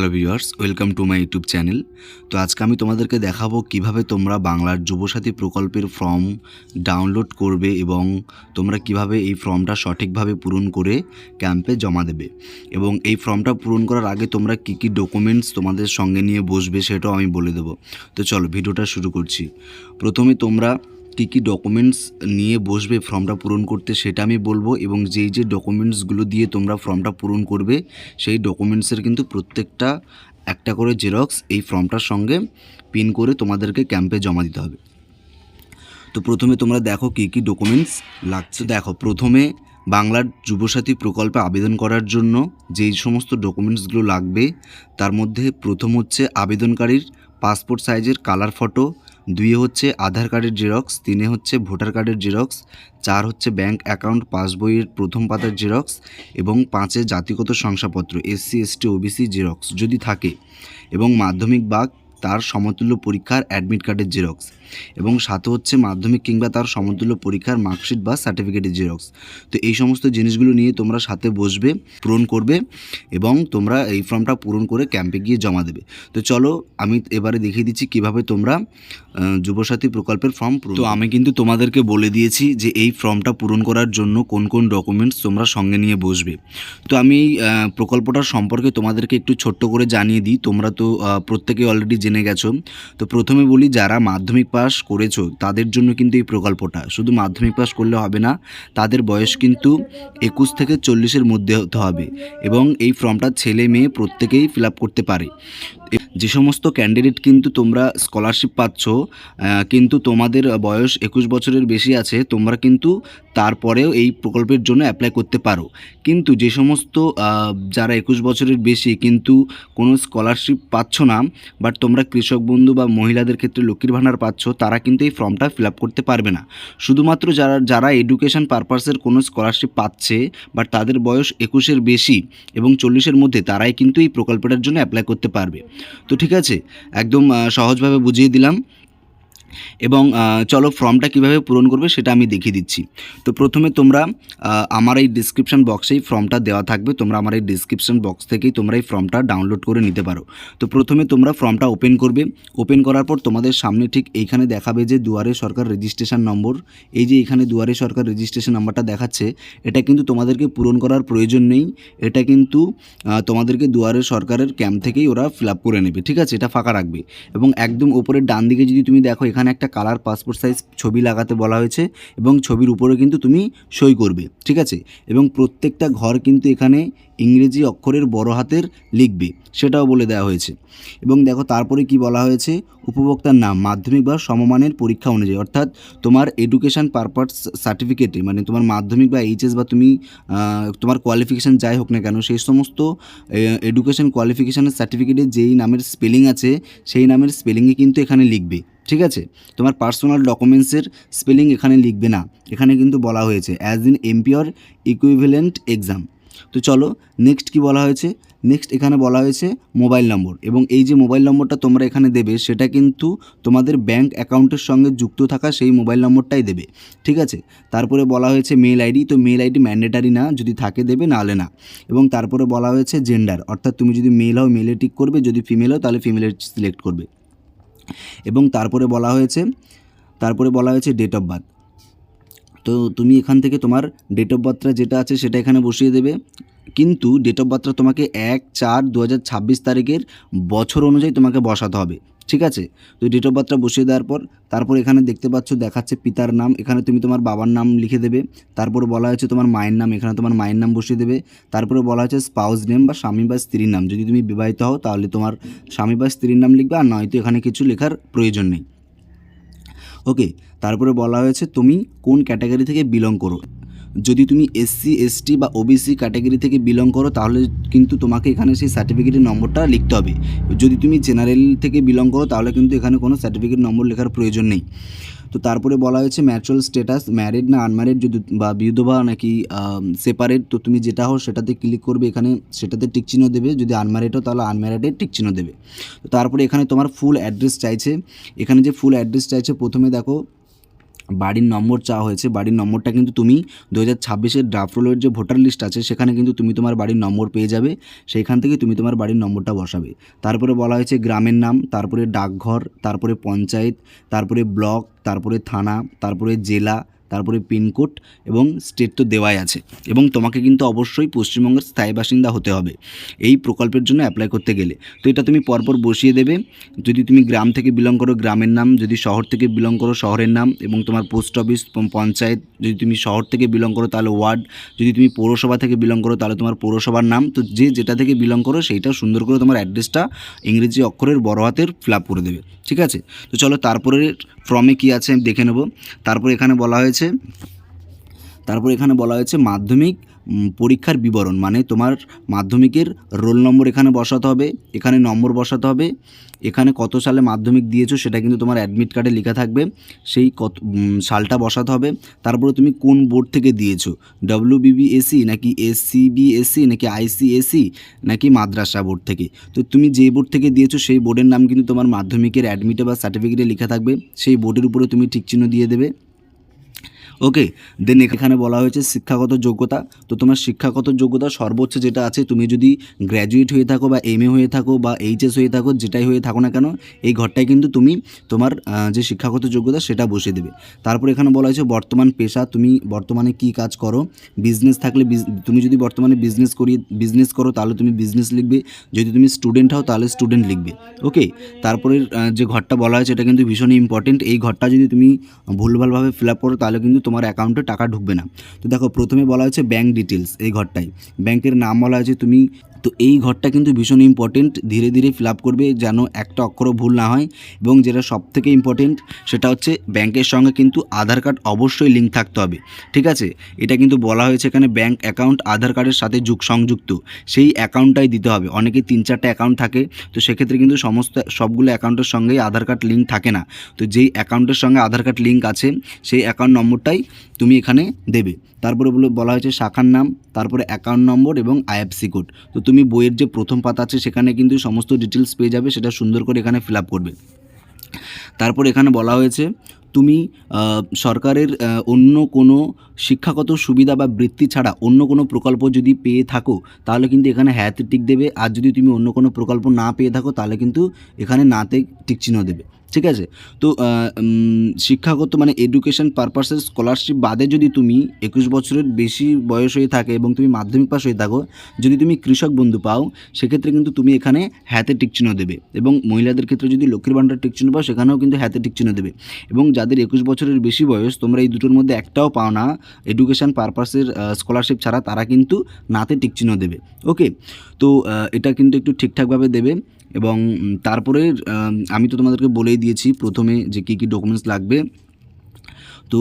Hello viewers, welcome to my YouTube channel. তো আজকে আমি তোমাদেরকে দেখাবো কীভাবে তোমরা বাংলার যুবসাথী প্রকল্পের ফর্ম ডাউনলোড করবে এবং তোমরা কীভাবে এই ফর্মটা সঠিকভাবে পূরণ করে ক্যাম্পে জমা দেবে। এবং এই ফর্মটা পূরণ করার আগে তোমরা কী কী ডকুমেন্টস তোমাদের সঙ্গে নিয়ে বসবে সেটাও আমি বলে দেবো। তো চলো, ভিডিওটা শুরু করছি। প্রথমে তোমরা কী কী ডকুমেন্টস নিয়ে বসবে ফর্মটা পূরণ করতে সেটা আমি বলব এবং যেই যে ডকুমেন্টসগুলো দিয়ে তোমরা ফর্মটা পূরণ করবে, সেই ডকুমেন্টসের কিন্তু প্রত্যেকটা একটা করে জেরক্স এই ফর্মটার সঙ্গে পিন করে তোমাদেরকে ক্যাম্পে জমা দিতে হবে। তো প্রথমে তোমরা দেখো কী কী ডকুমেন্টস লাগছে। দেখো, প্রথমে বাংলার যুবসাথী প্রকল্পে আবেদন করার জন্য যেই সমস্ত ডকুমেন্টসগুলো লাগবে, তার মধ্যে প্রথম হচ্ছে আবেদনকারীর পাসপোর্ট সাইজের কালার ফটো দুই হচ্ছে আধার কার্ডের জেরক্স তিনে হচ্ছে ভোটার কার্ডের জেরক্স চার হচ্ছে ব্যাংক অ্যাকাউন্ট পাসবইয়ের প্রথম পাতার জেরক্স এবং পাঁচে জাতিগত শংসাপত্র এসসি এসটি ওবিসি জেরক্স যদি থাকে। এবং মাধ্যমিক বা তার সমতুল্য পরীক্ষার অ্যাডমিট কার্ডের জেরক্স এবং সাথে হচ্ছে মাধ্যমিক কিংবা তার সমতুল্য পরীক্ষার মার্কশিট বা সার্টিফিকেটের জেরক্স তো এই সমস্ত জিনিসগুলো নিয়ে তোমরা সাথে বসবে পূরণ করবে এবং তোমরা এই ফর্মটা পূরণ করে ক্যাম্পে গিয়ে জমা দেবে। তো চলো আমি এবারে দেখিয়ে দিচ্ছি কীভাবে তোমরা যুবসাথী প্রকল্পের ফর্ম পূরণ তো আমি কিন্তু তোমাদেরকে বলে দিয়েছি যে এই ফর্মটা পূরণ করার জন্য কোন কোন ডকুমেন্টস তোমরা সঙ্গে নিয়ে বসবে। তো আমি এই প্রকল্পটার সম্পর্কে তোমাদেরকে একটু ছোট্ট করে জানিয়ে দিই। তোমরা তো প্রত্যেকে অলরেডি জেনে গেছো? তো প্রথমে বলি, যারা মাধ্যমিক পাস করেছ, তাদের জন্য কিন্তু এই প্রকল্পটা। শুধু মাধ্যমিক পাস করলে হবে না, তাদের বয়স কিন্তু একুশ থেকে চল্লিশের মধ্যে হতে হবে। এবং এই ফর্মটা ছেলে মেয়ে প্রত্যেকেই ফিল করতে পারে। যে সমস্ত ক্যান্ডিডেট কিন্তু তোমরা স্কলারশিপ পাচ্ছ কিন্তু তোমাদের বয়স একুশ বছরের বেশি আছে, তোমরা কিন্তু তারপরেও এই প্রকল্পের জন্য অ্যাপ্লাই করতে পারো। কিন্তু যে সমস্ত যারা একুশ বছরের বেশি কিন্তু কোনো স্কলারশিপ পাচ্ছ না বাট তোমরা কৃষক বন্ধু বা মহিলাদের ক্ষেত্রে লক্ষ্মীর ভাণ্ডার পাচ্ছ, তারা কিন্তু এই ফর্মটা ফিল আপ করতে পারবে না। শুধুমাত্র যারা যারা এডুকেশন পারপাসের কোনো স্কলারশিপ পাচ্ছে বাট তাদের বয়স একুশের বেশি এবং চল্লিশের মধ্যে, তারাই কিন্তু এই প্রকল্পটার জন্য অ্যাপ্লাই করতে পারবে। তো ঠিক আছে একদম সহজভাবে বুঝিয়ে দিলাম। এবং চলো ফর্মটা কীভাবে পূরণ করবে সেটা আমি দেখিয়ে দিচ্ছি। তো প্রথমে তোমরা আমার এই ডিসক্রিপশন বক্সেই ফর্মটা দেওয়া থাকবে। তোমরা আমার এই ডিসক্রিপশন বক্স থেকেই তোমরা এই ফর্মটা ডাউনলোড করে নিতে পারো। তো প্রথমে তোমরা ফর্মটা ওপেন করবে। ওপেন করার পর তোমাদের সামনে ঠিক এইখানে দেখাবে যে দুয়ারে সরকার রেজিস্ট্রেশন নম্বর এই যে এখানে দুয়ারে সরকার রেজিস্ট্রেশন নাম্বারটা দেখাচ্ছে, এটা কিন্তু তোমাদেরকে পূরণ করার প্রয়োজন নেই। এটা কিন্তু তোমাদেরকে দুয়ারে সরকারের ক্যাম্প থেকেই ওরা ফিল করে নেবে। ঠিক আছে? এটা ফাঁকা রাখবে। এবং একদম উপরের ডান দিকে যদি তুমি দেখো এখানে একটা কালার পাসপোর্ট সাইজ ছবি লাগাতে বলা হয়েছে এবং ছবির উপরে কিন্তু তুমি সই করবে, ঠিক আছে? এবং প্রত্যেকটা ঘর কিন্তু এখানে ইংরেজি অক্ষরের বড় হাতের লিখবে, সেটাও বলে দেওয়া হয়েছে। এবং দেখো তারপরে কি বলা হয়েছে? উপভোক্তার নাম, মাধ্যমিক বা সমমানের পরীক্ষা অনুযায়ী, অর্থাৎ তোমার এডুকেশন পারপাস সার্টিফিকেটে মানে তোমার মাধ্যমিক বা এইচএস বা তুমি তোমার কোয়ালিফিকেশান যাই হোক না কেন সেই সমস্ত এডুকেশন কোয়ালিফিকেশানের সার্টিফিকেটে যেই নামের স্পেলিং আছে, সেই নামের স্পেলিংয়ে কিন্তু এখানে লিখবে। ঠিক আছে? তোমার পার্সোনাল ডকুমেন্টসের স্পেলিং এখানে লিখবে না। এখানে কিন্তু বলা হয়েছে অ্যাজ ইন এমপিওর ইকুইভেলেন্ট এক্সাম তো চলো নেক্সট কি বলা হয়েছে? নেক্সট এখানে বলা হয়েছে মোবাইল নম্বর এবং এই যে মোবাইল নম্বরটা তোমরা এখানে দেবে, সেটা কিন্তু তোমাদের ব্যাংক অ্যাকাউন্টের সঙ্গে যুক্ত থাকা সেই মোবাইল নম্বরটাই দেবে। ঠিক আছে? তারপরে বলা হয়েছে মেল আইডি তো মেল আইডি ম্যান্ডেটারি না, যদি থাকে দেবে, নাহলে না। এবং তারপরে বলা হয়েছে জেন্ডার অর্থাৎ তুমি যদি মেল হও মেলে টিক করবে, যদি ফিমেল হও, তাহলে ফিমেলে সিলেক্ট করবে। এবং তারপরে বলা হয়েছে, তারপরে বলা হয়েছে ডেট অফ বার্থ তো তুমি এখান থেকে তোমার ডেট অফ বার্থটা যেটা আছে সেটা এখানে বসিয়ে দেবে। কিন্তু ডেট অফ বার্থটা তোমাকে এক চার দু তারিখের বছর অনুযায়ী তোমাকে বসাতে হবে। ঠিক আছে? তো ডেট অফ বার্থটা বসিয়ে দেওয়ার পর, তারপর এখানে দেখতে পাচ্ছ, দেখাচ্ছে পিতার নাম, এখানে তুমি তোমার বাবার নাম লিখে দেবে। তারপর বলা হয়েছে তোমার মায়ের নাম, এখানে তোমার মায়ের নাম বসিয়ে দেবে। তারপরে বলা হয়েছে স্পাউস নেম বা স্বামী বা স্ত্রীর নাম। যদি তুমি বিবাহিত হও, তাহলে তোমার স্বামী বা স্ত্রীর নাম লিখবে, আর নয়তো এখানে কিছু লেখার প্রয়োজন নেই। ওকে তারপরে বলা হয়েছে তুমি কোন ক্যাটাগরি থেকে বিলং করো? যদি তুমি এসসি এসটি বা ওবিসি ক্যাটাগরি থেকে বিলং করো, তাহলে কিন্তু তোমাকে এখানে সেই সার্টিফিকেটের নম্বরটা লিখতে হবে। যদি তুমি জেনারেল থেকে বিলং করো, তাহলে কিন্তু এখানে কোনো সার্টিফিকেট নম্বর লেখার প্রয়োজন নেই। তো তারপরে বলা হয়েছে ম্যাচুরাল স্ট্যাটাস ম্যারিড না আনম্যারিড যদি বা বিধবা নাকি সেপারেট তো তুমি যেটা হও সেটাতে ক্লিক করবে এখানে, সেটাতে টিক চিহ্ন দেবে। যদি আনম্যারিড হও তাহলে আনম্যারিডের টিক চিহ্ন দেবে। তো তারপরে এখানে তোমার ফুল অ্যাড্রেস চাইছে। এখানে যে ফুল অ্যাড্রেস চাইছে, প্রথমে দেখো বাড়ির নম্বর চাওয়া হয়েছে। বাড়ির নম্বরটা কিন্তু তুমি দু হাজার ছাব্বিশের ড্রাফট রোলের যে ভোটার লিস্ট আছে, সেখানে কিন্তু তুমি তোমার বাড়ির নম্বর পেয়ে যাবে। সেইখান থেকে তুমি তোমার বাড়ির নম্বরটা বসাবে। তারপরে বলা হয়েছে গ্রামের নাম, তারপরে ডাকঘর, তারপরে পঞ্চায়েত, তারপরে ব্লক, তারপরে থানা, তারপরে জেলা তারপরে পিনকোড এবং স্টেট তো দেওয়াই আছে। এবং তোমাকে কিন্তু অবশ্যই পশ্চিমবঙ্গের স্থায়ী বাসিন্দা হতে হবে এই প্রকল্পের জন্য অ্যাপ্লাই করতে গেলে। তো এটা তুমি পরপর বসিয়ে দেবে। যদি তুমি গ্রাম থেকে বিলং করো, গ্রামের নাম, যদি শহর থেকে বিলং করো, শহরের নাম এবং তোমার পোস্ট অফিস পঞ্চায়েত, যদি তুমি শহর থেকে বিলং করো, তাহলে ওয়ার্ড যদি তুমি পৌরসভা থেকে বিলং করো, তাহলে তোমার পৌরসভার নাম। তো যে যেটা থেকে বিলং করো সেইটা সুন্দর করে তোমার অ্যাড্রেসটা ইংরেজি অক্ষরের বড় হাতের ফিল করে দেবে। ঠিক আছে? তো চলো তারপরে ফর্মে কি আছে দেখে নেব। তারপর এখানে বলা হয়েছে তারপর এখানে বলা হয়েছে মাধ্যমিক পরীক্ষার বিবরণ মানে তোমার মাধ্যমিকের রোল নম্বর এখানে বসাতে হবে, এখানে নম্বর বসাতে হবে, এখানে কত সালে মাধ্যমিক দিয়েছ সেটা কিন্তু তোমার অ্যাডমিট কার্ডে লেখা থাকবে, সেই কত সালটা বসাতে হবে, তারপরে তুমি কোন বোর্ড থেকে দিয়েছ ডব্লিউ বিবিএসি নাকি এসসিবিএসসি নাকি আইসিএসি নাকি মাদ্রাসা বোর্ড থেকে, তো তুমি যে বোর্ড থেকে দিয়েছ সেই বোর্ডের নাম কিন্তু তোমার মাধ্যমিকের অ্যাডমিটে বা সার্টিফিকেটে লেখা থাকবে, সেই বোর্ডের উপরে তুমি ঠিক চিহ্ন দিয়ে দেবে ওকে দেন এখানে বলা হয়েছে শিক্ষাগত যোগ্যতা। তো তোমার শিক্ষাগত যোগ্যতা সর্বোচ্চ যেটা আছে, তুমি যদি গ্র্যাজুয়েট হয়ে থাকো বা এম হয়ে থাকো বা এইচএস হয়ে থাকো, যেটাই হয়ে থাকো না কেন, এই ঘরটায় কিন্তু তুমি তোমার যে শিক্ষাগত যোগ্যতা সেটা বসিয়ে দেবে। তারপর এখানে বলা হয়েছে বর্তমান পেশা, তুমি বর্তমানে কি কাজ করো? বিজনেস থাকলে তুমি যদি বর্তমানে বিজনেস করি বিজনেস করো, তাহলে তুমি বিজনেস লিখবে। যদি তুমি স্টুডেন্ট হও, তাহলে স্টুডেন্ট লিখবে। ওকে তারপরে যে ঘরটা বলা হয়েছে, এটা কিন্তু ভীষণই ইম্পর্টেন্ট এই ঘরটা যদি তুমি ভুলভালভাবে ফিল আপ করো, তাহলে কিন্তু তোমার অ্যাকাউন্টে টাকা ঢুকবে না। তো দেখো, প্রথমে বলা হয়েছে ব্যাঙ্ক ডিটেলস এই ঘরটাই ব্যাংকের নাম বলা হয়েছে, তুমি তো এই ঘরটা কিন্তু ভীষণ ইম্পর্টেন্ট ধীরে ধীরে ফিল করবে যেন একটা অক্ষরও ভুল না হয় এবং যেটা সব থেকে ইম্পর্টেন্ট সেটা হচ্ছে ব্যাংকের সঙ্গে কিন্তু আধার কার্ড অবশ্যই লিঙ্ক থাকতে হবে। ঠিক আছে? এটা কিন্তু বলা হয়েছে এখানে ব্যাংক অ্যাকাউন্ট আধার কার্ডের সাথে যুগ সংযুক্ত। সেই অ্যাকাউন্টটাই দিতে হবে। অনেকে তিন চারটে অ্যাকাউন্ট থাকে, তো সেক্ষেত্রে কিন্তু সমস্ত, সবগুলো অ্যাকাউন্টের সঙ্গেই আধার কার্ড লিঙ্ক থাকে না। তো যেই অ্যাকাউন্টের সঙ্গে আধার কার্ড লিঙ্ক আছে, সেই অ্যাকাউন্ট নম্বরটাই তুমি এখানে দেবে। তারপরে বলা হয়েছে শাখার নাম, তারপরে অ্যাকাউন্ট নম্বর এবং আইএফসি কোড তো তুমি বইয়ের যে প্রথম পাতা আছে, সেখানে কিন্তু সমস্ত ডিটেলস পেয়ে যাবে, সেটা সুন্দর করে এখানে ফিল আপ করবে। তারপর এখানে বলা হয়েছে, তুমি সরকারের অন্য কোনো শিক্ষাগত সুবিধা বা বৃত্তি ছাড়া অন্য কোনো প্রকল্প যদি পেয়ে থাকো, তাহলে কিন্তু এখানে হ্যাঁতে টিক দেবে। আর যদি তুমি অন্য কোনো প্রকল্প না পেয়ে থাকো, তাহলে কিন্তু এখানে নাতে টিক চিহ্ন দেবে। ঠিক আছে? তো শিক্ষাগত মানে এডুকেশন পারপাসের স্কলারশিপ বাদে যদি তুমি একুশ বছরের বেশি বয়স হয়ে থাকে এবং তুমি মাধ্যমিক পাস হয়ে থাকো, যদি তুমি কৃষক বন্ধু পাও, সেক্ষেত্রে কিন্তু তুমি এখানে হ্যাতে টিকচিহ্ন দেবে এবং মহিলাদের ক্ষেত্রে যদি লক্ষ্মীর ভাণ্ডার টিক চিহ্ন পাও, সেখানেও কিন্তু হ্যাতে টিকচিহ্ন দেবে। এবং যাদের একুশ বছরের বেশি বয়স, তোমরা এই দুটোর মধ্যে একটাও পাও না এডুকেশন পারপাসের স্কলারশিপ ছাড়া, তারা কিন্তু নাতে টিকচিহ্ন দেবে। ওকে তো এটা কিন্তু একটু ঠিকঠাকভাবে দেবে। এবং তারপরে আমি তো তোমাদেরকে বলেই দিয়েছি প্রথমে যে কী কী ডকুমেন্টস লাগবে। তো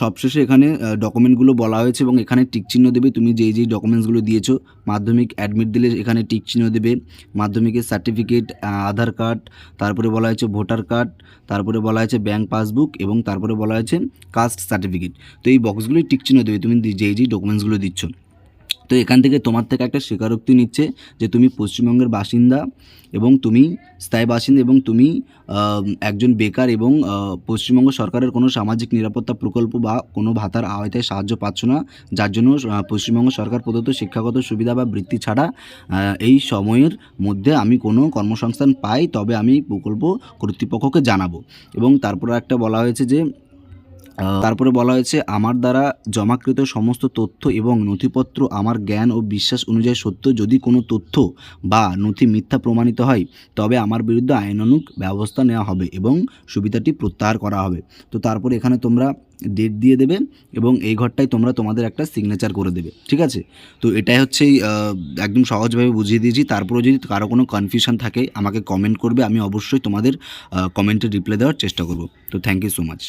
সবশেষে এখানে ডকুমেন্টগুলো বলা হয়েছে এবং এখানে টিক চিহ্ন দেবে। তুমি যেই যেই ডকুমেন্টসগুলো দিয়েছ, মাধ্যমিক অ্যাডমিট দিলে এখানে টিক চিহ্ন দেবে। মাধ্যমিকের সার্টিফিকেট আধার কার্ড, তারপরে বলা হয়েছে ভোটার কার্ড, তারপরে বলা হয়েছে ব্যাঙ্ক পাসবুক এবং তারপরে বলা হয়েছে কাস্ট সার্টিফিকেট তো এই বক্সগুলোই টিক চিহ্ন দেবে, তুমি যেই যেই ডকুমেন্টসগুলো দিচ্ছ। তো এখান থেকে তোমার থেকে একটা স্বীকারোক্তি নিচ্ছে যে তুমি পশ্চিমবঙ্গের বাসিন্দা এবং তুমি স্থায়ী বাসিন্দা এবং তুমি একজন বেকার এবং পশ্চিমবঙ্গ সরকারের কোনো সামাজিক নিরাপত্তা প্রকল্প বা কোনো ভাতার আওতায় সাহায্য পাচ্ছ না, যার জন্য পশ্চিমবঙ্গ সরকার প্রদত্ত শিক্ষাগত সুবিধা বা বৃত্তি ছাড়া এই সময়ের মধ্যে আমি কোনো কর্মসংস্থান পাই, তবে আমি প্রকল্প কর্তৃপক্ষকে জানাব। এবং তারপর একটা বলা হয়েছে যে তারপরে বলা হয়েছে, আমার দ্বারা জমাকৃত সমস্ত তথ্য এবং নথিপত্র আমার জ্ঞান ও বিশ্বাস অনুযায়ী সত্য। যদি কোনো তথ্য বা নথি মিথ্যা প্রমাণিত হয়, তবে আমার বিরুদ্ধে আইনানুগ ব্যবস্থা নেওয়া হবে এবং সুবিধাটি প্রত্যাহার করা হবে। তো তারপরে এখানে তোমরা ডেট দিয়ে দেবে এবং এই ঘরটায় তোমরা তোমাদের একটা সিগনেচার করে দেবে। ঠিক আছে? তো এটাই হচ্ছে একদম সহজভাবে বুঝিয়ে দিয়েছি। তারপরেও যদি কারও কোনো কনফিউশন থাকে, আমাকে কমেন্ট করবে। আমি অবশ্যই তোমাদের কমেন্টে রিপ্লাই দেওয়ার চেষ্টা করব। তো থ্যাংক ইউ সো মাচ